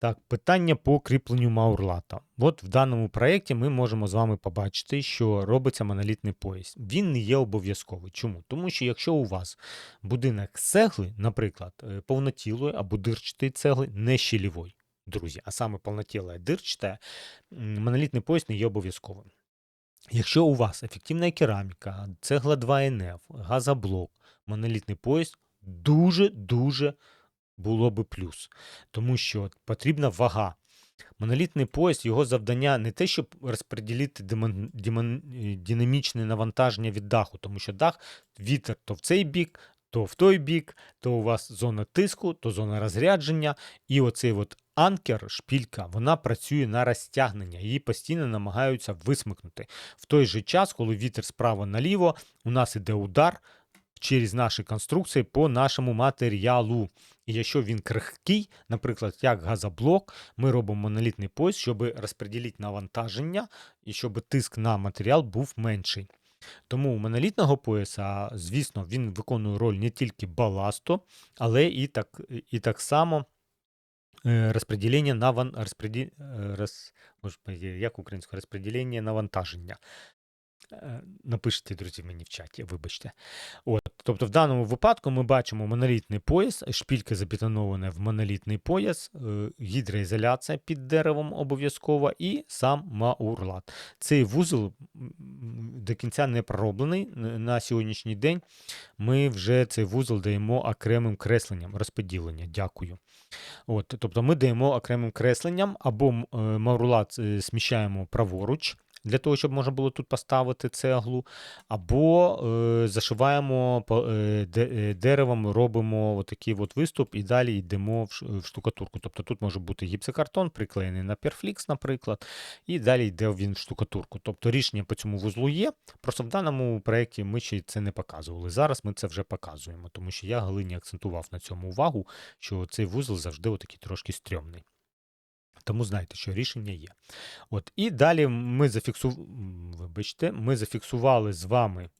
Так, питання по кріпленню Маурлата. От в даному проєкті ми можемо з вами побачити, що робиться монолітний пояс. Він не є обов'язковий. Чому? Тому що якщо у вас будинок з цегли, наприклад, е, повнотілої або дирчатої цегли, не щелівої, друзі, а саме повнотіла дирчата, монолітний пояс не є обов'язковим. Якщо у вас ефективна кераміка, цегла 2НФ, газоблок, монолітний пояс дуже-дуже було би плюс. Тому що потрібна вага. Монолітний пояс, його завдання не те, щоб розподілити демон- демон- динамічне навантаження від даху, тому що дах, вітер то в цей бік, то в той бік, то у вас зона тиску, то зона розрядження. І оцей от анкер, шпілька, вона працює на розтягнення. Її постійно намагаються висмикнути. В той же час, коли вітер справа наліво, у нас іде удар через наші конструкції по нашому матеріалу. І якщо він крихкий, наприклад, як газоблок, ми робимо монолітний пояс, щоб розподілити навантаження і щоб тиск на матеріал був менший. Тому у монолітного пояса, звісно, він виконує роль не тільки баласту, але і так, і так само е, розподілення наван... розподі... е, роз... Як українською розподілення навантаження. Е, Напишіть, друзі, мені в чаті, вибачте. От, тобто, в даному випадку ми бачимо монолітний пояс, шпілька забетонована в монолітний пояс, е, гідроізоляція під деревом обов'язково і сам маурлат. Цей вузол до кінця не пророблений. На сьогоднішній день ми вже цей вузол даємо окремим кресленням розподілення. Дякую. От, тобто ми даємо окремим кресленням або е, е, сміщаємо праворуч. Для того, щоб можна було тут поставити цеглу, або е, зашиваємо е, е, деревом, робимо отакий от виступ і далі йдемо в, в штукатурку. Тобто тут може бути гіпсокартон, приклеєний на перфлікс, наприклад, і далі йде він в штукатурку. Тобто рішення по цьому вузлу є. Просто в даному проєкті ми ще це не показували. Зараз ми це вже показуємо, тому що я Галині акцентував на цьому увагу, що цей вузол завжди отакий трошки стрьомний. Тому знайте, що рішення є. От, і далі ми зафіксу... Вибачте, ми зафіксували з вами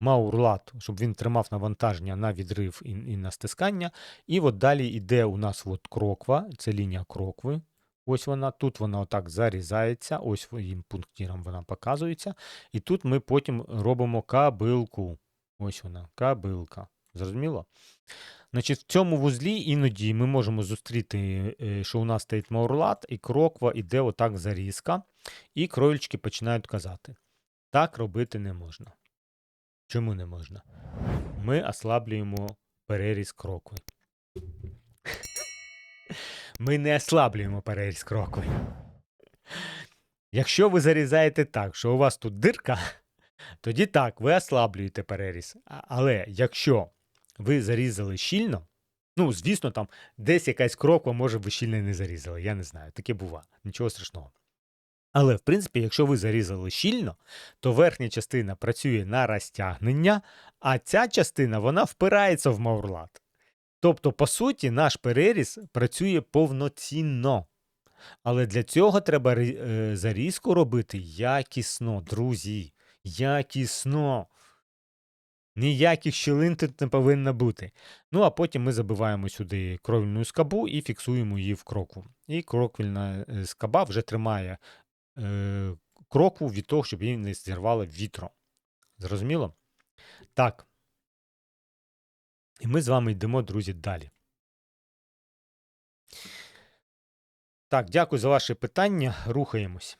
маурлат, щоб він тримав навантаження на відрив і, і на стискання. І от далі йде у нас от кроква, це лінія крокви. Ось вона, тут вона отак зарізається, ось своїм пунктиром вона показується. І тут ми потім робимо кабилку. Ось вона, кабилка. Зрозуміло? Значить, в цьому вузлі іноді ми можемо зустріти, е, що у нас стоїть маурлат, і кроква іде отак зарізка, і кроїльчики починають казати: так робити не можна. Чому не можна? Ми ослаблюємо переріз крокви. Ми не ослаблюємо переріз крокви. Якщо ви зарізаєте так, що у вас тут дирка, тоді так, ви ослаблюєте переріз. Але якщо ви зарізали щільно, ну, звісно, там десь якась кроква, може, ви щільно не зарізали. Я не знаю. Таке бува. Нічого страшного. Але, в принципі, якщо ви зарізали щільно, то верхня частина працює на розтягнення, а ця частина вона впирається в маурлат. Тобто, по суті, наш переріз працює повноцінно. Але для цього треба е, зарізку робити якісно, друзі. Якісно. Ніяких щілин тут не повинно бути. Ну, а потім ми забиваємо сюди кровільну скабу і фіксуємо її в крокву. І кроквільна е, скаба вже тримає е, крокву від того, щоб її не зірвало вітром. Зрозуміло? Так. І ми з вами йдемо, друзі, далі. Так, дякую за ваші питання. Рухаємось.